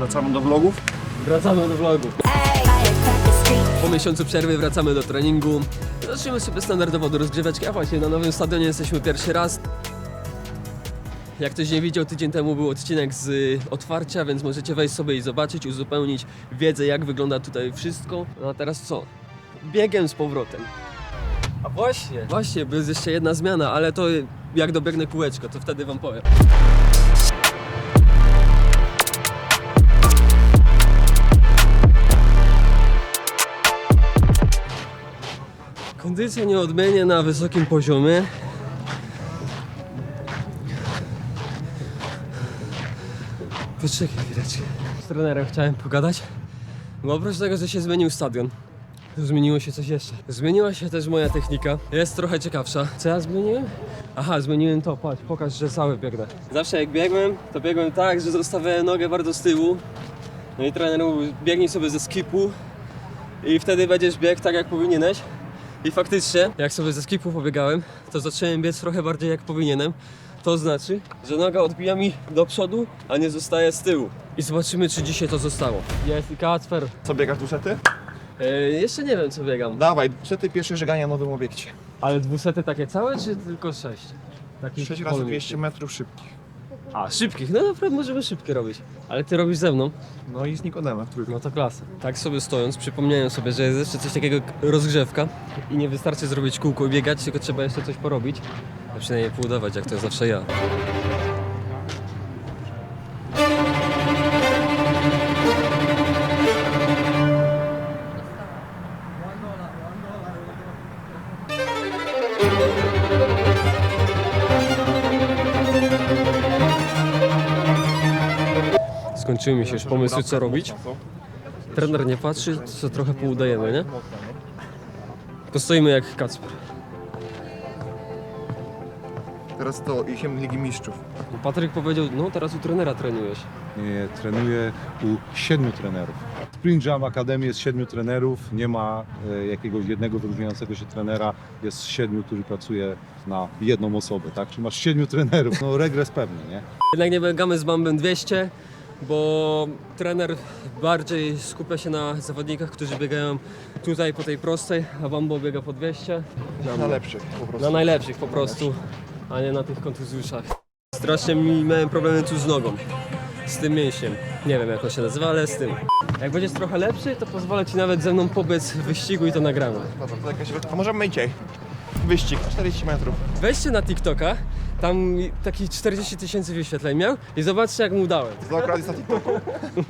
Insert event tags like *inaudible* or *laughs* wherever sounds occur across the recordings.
Wracamy do vlogów. Wracamy do vlogu. Po miesiącu przerwy wracamy do treningu. Zacznijmy sobie standardowo do rozgrzeweczki, a właśnie na nowym stadionie jesteśmy pierwszy raz. Jak ktoś nie widział, tydzień temu był odcinek z y, otwarcia, więc możecie wejść sobie i zobaczyć, uzupełnić wiedzę, jak wygląda tutaj wszystko. No a teraz co? Biegiem z powrotem. A właśnie, właśnie, bo jest jeszcze jedna zmiana, ale to y, jak dobiegnę kółeczko, to wtedy wam powiem. Kondycja nie odmienię na wysokim poziomie. Poczekaj chwileczkę. Z trenerem chciałem pogadać, bo oprócz tego, że się zmienił stadion, zmieniło się coś jeszcze. Zmieniła się też moja technika. Jest trochę ciekawsza. Co ja zmieniłem? Aha, zmieniłem to, patrz, pokaż, że cały biegnę. Zawsze jak biegłem, to biegłem tak, że zostawiałem nogę bardzo z tyłu. No i trener mówił, biegnij sobie ze skipu i wtedy będziesz biegł tak, jak powinieneś. I faktycznie, jak sobie ze skipu pobiegałem, to zacząłem biec trochę bardziej jak powinienem. To znaczy, że noga odbija mi do przodu, a nie zostaje z tyłu. I zobaczymy, czy dzisiaj to zostało. Jest i Kacper. Co biegasz dwusety? E, jeszcze nie wiem, co biegam. Dawaj, dwusety pierwsze żegania na nowym obiekcie. Ale dwusety takie całe, czy tylko sześć? Takich 6 razy wolnych. 200 metrów szybkich. A, szybkich. No naprawdę możemy szybkie robić. Ale ty robisz ze mną. No i z Nikodemem w trójkę. No to klasa. Tak sobie stojąc, przypomniałem sobie, że jest jeszcze coś takiego jak rozgrzewka i nie wystarczy zrobić kółko i biegać, tylko trzeba jeszcze coś porobić. A przynajmniej półdawać, jak to zawsze ja. Skończyły mi się już pomysły, co robić. Trener nie patrzy, co trochę poudajemy, nie? To stoimy jak Kacper. Teraz to i się Ligi Mistrzów. Patryk powiedział, no teraz u trenera trenujesz. Nie, trenuję u siedmiu trenerów. Sprint Jam Academy jest siedmiu trenerów, nie ma e, jakiegoś jednego wyróżniającego się trenera, jest siedmiu, który pracuje na jedną osobę, tak? Czyli masz siedmiu trenerów, no regres pewny, nie? Jednak nie biegamy z Bambem 200, bo trener bardziej skupia się na zawodnikach, którzy biegają tutaj po tej prostej, a Bambo biega po 200. Na lepszych po prostu. Na najlepszych po prostu, a nie na tych kontuzjuszach. Strasznie mi miałem problemy tu z nogą, z tym mięśniem. Nie wiem jak on się nazywa, ale z tym. Jak będziesz trochę lepszy, to pozwolę ci nawet ze mną pobiec w wyścigu i to nagramy. Dobra, to jakaś... A możemy dzisiaj. Wyścig, 40 metrów. Weźcie na TikToka, tam taki 40 tysięcy wyświetleń miał i zobaczcie jak mu dałem. Z okazji na TikToku.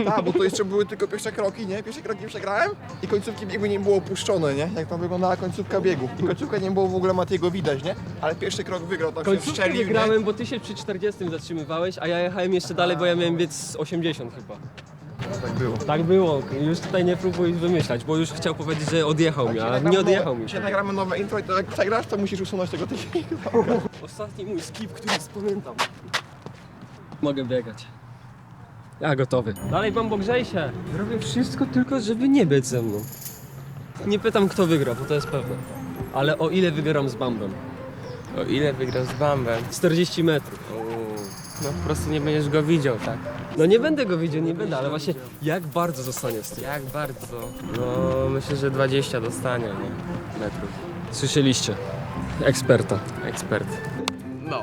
Tak, bo to jeszcze były tylko pierwsze kroki, nie? Pierwsze kroki przegrałem i końcówki biegu nie było opuszczone, nie? Jak tam wyglądała końcówka biegu. I końcówka nie było w ogóle Matiego widać, nie? Ale pierwszy krok wygrał, tak się Końcówkę wstrzelił, nie? wygrałem, bo ty się przy 40 zatrzymywałeś, a ja jechałem jeszcze dalej, bo ja miałem biec z 80 chyba. Tak było. Tak było, już tutaj nie próbuj wymyślać, bo już chciał powiedzieć, że odjechał mnie, a nie odjechał mi. Dzisiaj nagramy nowe intro i to jak przegrasz, to musisz usunąć tego TikToka. *laughs* Ostatni mój skip, który pamiętam. Mogę biegać. Ja gotowy. Dalej Bambo, grzej się. Robię wszystko tylko, żeby nie być ze mną. Nie pytam kto wygra, bo to jest pewne. Ale o ile wygram z Bambem? O ile wygrasz z Bambem? 40 metrów. No po prostu nie będziesz go widział, tak? No nie będę go widział, nie będę, ale właśnie jak bardzo zostanie z tym? Jak bardzo? No myślę, że 20 dostanie, nie? Metrów. Słyszeliście? Eksperta. Ekspert. No.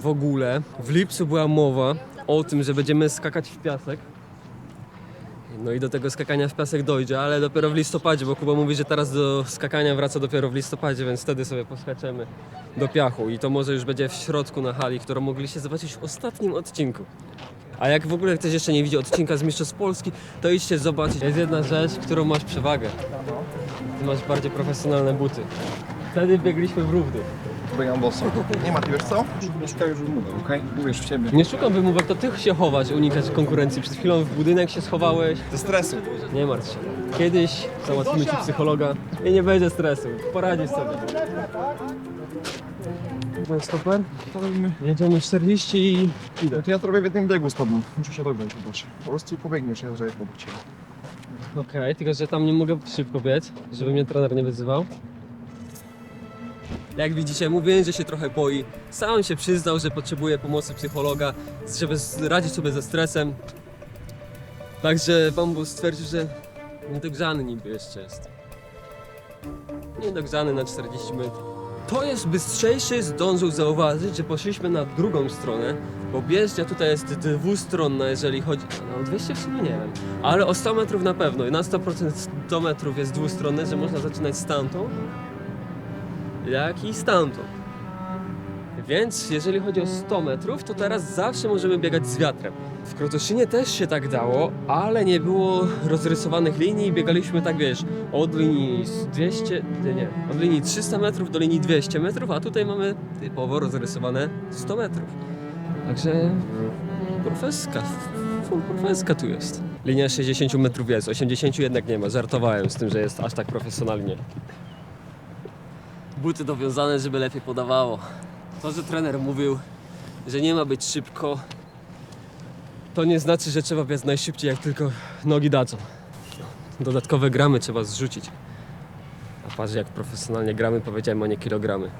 W ogóle w lipcu była mowa o tym, że będziemy skakać w piasek. No i do tego skakania w piasek dojdzie, ale dopiero w listopadzie, bo Kuba mówi, że teraz do skakania wraca dopiero w listopadzie, więc wtedy sobie poskaczemy do piachu i to może już będzie w środku na hali, którą mogliście zobaczyć w ostatnim odcinku. A jak w ogóle ktoś jeszcze nie widział odcinka z Mistrzostw Polski, to idźcie zobaczyć. Jest jedna rzecz, którą masz przewagę. Ty masz bardziej profesjonalne buty. Wtedy biegliśmy w równych. Biegam boso. Nie ma, ty wiesz co? Nie szukaj już wymówek, okej? Uwierz w siebie. Nie szukam wymówek, to ty się chować, unikać konkurencji. Przed chwilą w budynek się schowałeś. Ze stresu. Nie martw się. Kiedyś załatwimy ci psychologa i nie będzie stresu. Poradzisz sobie. Moje stoper? Jedziemy 40 i idę. No to ja to robię w jednym biegu z tobą. Muszę się dograć, zobacz. Po prostu pobiegniesz, ja że obok ciebie. Okej, tylko że tam nie mogę szybko biec, żeby mnie trener nie wyzywał. Jak widzicie, mówiłem, że się trochę boi. Sam się przyznał, że potrzebuje pomocy psychologa, żeby radzić sobie ze stresem. Także Bambu stwierdził, że niedogrzany niby jeszcze jest. Niedogrzany na 40 metrów. Jest bystrzejszy, zdążył zauważyć, że poszliśmy na drugą stronę, bo bieżnia tutaj jest dwustronna, jeżeli chodzi... No 200 w sumie nie wiem, ale o 100 metrów na pewno i na 100% 100 metrów jest dwustronne, że można zaczynać stamtąd, jak i stamtąd. Więc jeżeli chodzi o 100 metrów, to teraz zawsze możemy biegać z wiatrem. W Krotoszynie też się tak dało, ale nie było rozrysowanych linii i biegaliśmy tak wiesz, od linii z 200, nie, nie, od linii 300 metrów do linii 200 metrów, a tutaj mamy typowo rozrysowane 100 metrów. Także profeska, full profeska tu jest. Linia 60 metrów jest, 80 jednak nie ma, żartowałem z tym, że jest aż tak profesjonalnie. Buty dowiązane, żeby lepiej podawało. To, że trener mówił, że nie ma być szybko, to nie znaczy, że trzeba biec najszybciej, jak tylko nogi dadzą. Dodatkowe gramy trzeba zrzucić. A patrz, jak profesjonalnie gramy, powiedziałem, a nie kilogramy.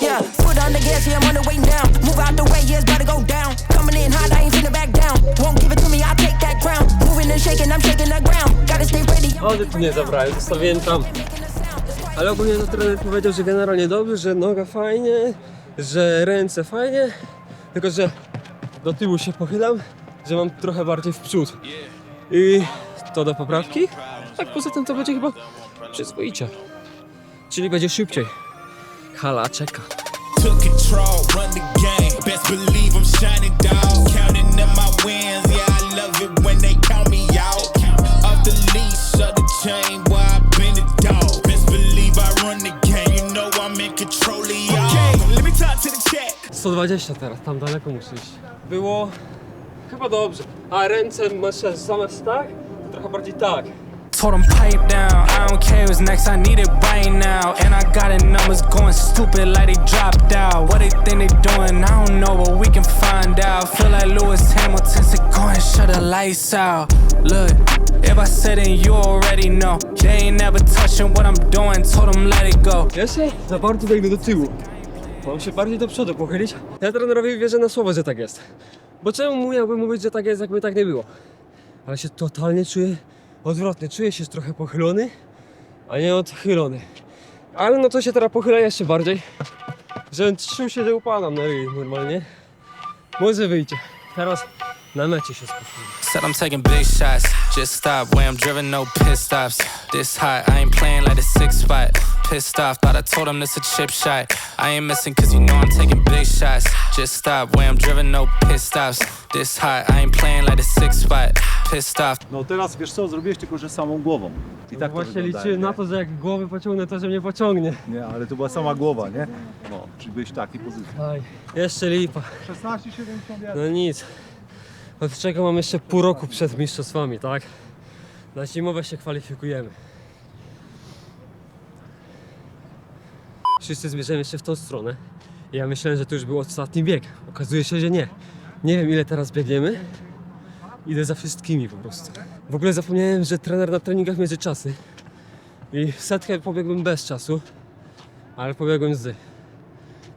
Yeah, foot on the gas, yeah, I'm on the way now. Move out the way, yeah, it's about to go down. Coming in hot, I ain't finna back down. Won't give it to me, I'll take that crown. Moving and shaking, I'm shaking the ground. Gotta stay ready. I'm O, że tu nie zabrałem, zostawiłem tam. Ale ogólnie to trener powiedział, że generalnie dobrze, że noga fajnie, że ręce fajnie, tylko że do tyłu się pochylam, że mam trochę bardziej w przód. I to do poprawki. Tak poza tym to będzie chyba przyzwoicie. Czyli będzie szybciej. Hala czeka. Took control, run the game. Best believe I'm shining, dog. Counting up my wins, 120 teraz, tam daleko muszę iść. Było chyba dobrze. A ręce masz zamiast tak, to trochę bardziej tak. Told them pipe down, I don't care what's next, I need it right now. And I got the numbers going stupid like they dropped out. What they think they doing, I don't know, but we can find out. Feel like Lewis Hamilton said, go and shut the lights out. Look, if I said it, you already know. They ain't never touching what I'm doing, told them let it go. Jeszcze za bardzo biegnę do tyłu. Mam się bardziej do przodu pochylić. Ja trenerowi wierzę na słowo, że tak jest. Bo czemu mu miałbym mówić, że tak jest, jakby tak nie było? Ale się totalnie czuję odwrotnie. Czuję się trochę pochylony, a nie odchylony. Ale no to się teraz pochyla jeszcze bardziej. Że czuł się, że upadam na ryj normalnie. Może wyjdzie. Teraz na mecie się spokojnie. Said I'm taking big shots, just stop where I'm driven, no pit stops. This hot, I ain't playing like a six spot. Pissed off, thought I told him this a chip shot. I ain't missing cause you know I'm taking big shots. Just stop where I'm driven, no pit stops. This hot, I ain't playing like a six spot. Pissed off. No teraz wiesz co, zrobiłeś tylko, że samą głową. I tak Właśnie liczyłem nie? na to, że jak głowy pociągnę, to że mnie pociągnie. Nie, ale to była sama głowa, nie? No, czyli byłeś w takiej pozycji. Aj, jeszcze lipa. 16,71. No nic. Od czego mam jeszcze pół roku przed mistrzostwami, tak? Na zimowe się kwalifikujemy. Wszyscy zmierzają jeszcze w tą stronę. Ja myślałem, że to już był ostatni bieg. Okazuje się, że nie. Nie wiem ile teraz biegniemy. Idę za wszystkimi po prostu. W ogóle zapomniałem, że trener na treningach mierzy czasy. I setkę pobiegłem bez czasu, ale pobiegłem z.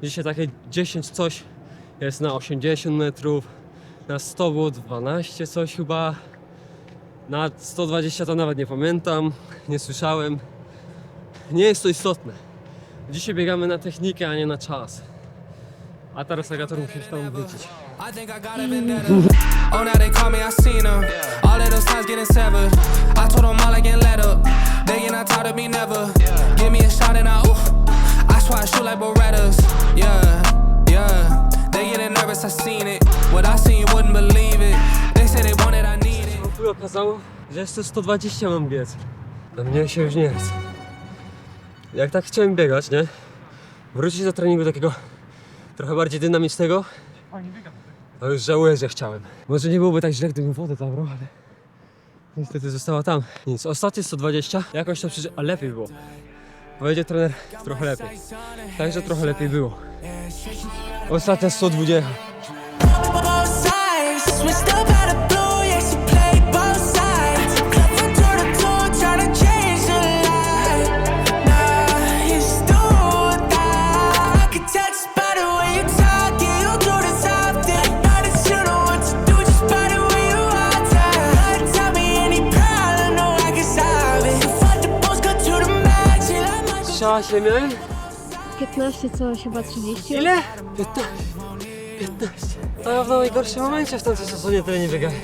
Dzisiaj takie 10 coś jest na 80 metrów, na 100 było 12 coś chyba, na 120 to nawet nie pamiętam, nie słyszałem. Nie jest to istotne. Dzisiaj biegamy na technikę, a nie na czas. A teraz Agator musi się tam wrócić. I think I got a vendetta. Oh, now they call me, I seen them. All of those times getting severed. I told them all I can let up. They get not tired of me never. Give me a shot and I, oof. I swear I shoot like Berettas. Yeah, yeah. They getting nervous, I seen it. What I seen, you wouldn't believe it. They say they want it, I need it. Tu okazało, że jeszcze 120 mam biec. A mnie się już nie chce. Jak tak chciałem biegać, nie? Wrócić do treningu takiego trochę bardziej dynamicznego. To już żałuję, że chciałem. Może nie byłoby tak źle, gdybym wodę zabrał, ale niestety została tam. Nic, ostatnie 120, jakoś to przeżyłem, a lepiej było. Powiedział trener, trochę lepiej. Także trochę lepiej było. Ostatnia 120. 15 miałem? 15, co chyba 30? Ile? 15. 15. To ja w najgorszym momencie w tym czasie tyle nie biegałem.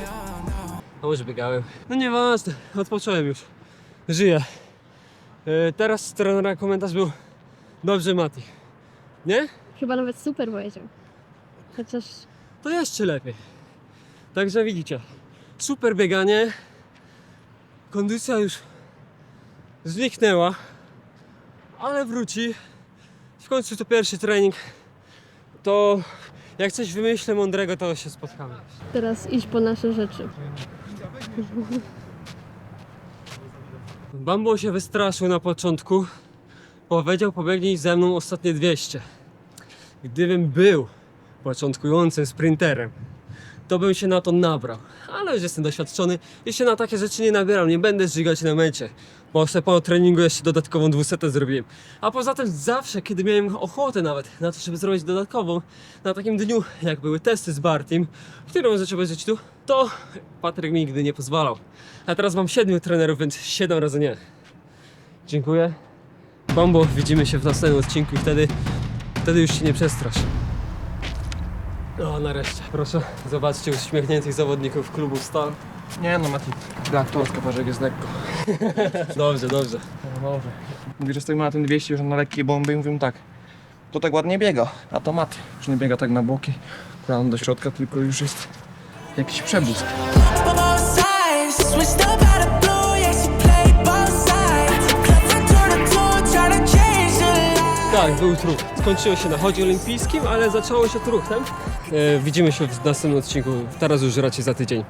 No już biegałem. No nieważne, odpocząłem już. Żyję. E, teraz trenera komentarz był Dobrze Mati. Nie? Chyba nawet super powiedział. Chociaż... To jeszcze lepiej. Także widzicie. Super bieganie. Kondycja już zniknęła ale wróci. W końcu to pierwszy trening. To jak coś wymyślę mądrego, to się spotkamy. teraz iść po nasze rzeczy. Bambo się wystraszył na początku. Powiedział, pobiegnij ze mną ostatnie 200. Gdybym był początkującym sprinterem, to bym się na to nabrał. Ale już jestem doświadczony i się na takie rzeczy nie nabieram. Nie będę żygać na mecie. Bo sobie po treningu jeszcze dodatkową dwusetę zrobiłem. A poza tym zawsze, kiedy miałem ochotę nawet na to, żeby zrobić dodatkową, na takim dniu, jak były testy z Bartim, które możecie obejrzeć tu, to Patryk mi nigdy nie pozwalał. A teraz mam siedmiu trenerów, więc siedem razy nie. Dziękuję. Bombo, widzimy się w następnym odcinku i wtedy, wtedy już się nie przestrasz. O, nareszcie. Proszę, zobaczcie uśmiechniętych zawodników klubu Stal. Nie no Mati, gra aktorska, patrz jak jest lekko. *laughs* Dobrze, dobrze. No dobrze. Mówi, że stoimy na tym 200 już na lekkiej bomby i mówimy tak. To tak ładnie biega, a to Mati. Już nie biega tak na boki, kolano do środka, tylko już jest jakiś przebłysk. Tak, był truch. Skończyło się na chodzie olimpijskim, ale zaczęło się truchem. E, widzimy się w następnym odcinku, teraz już raczej za tydzień.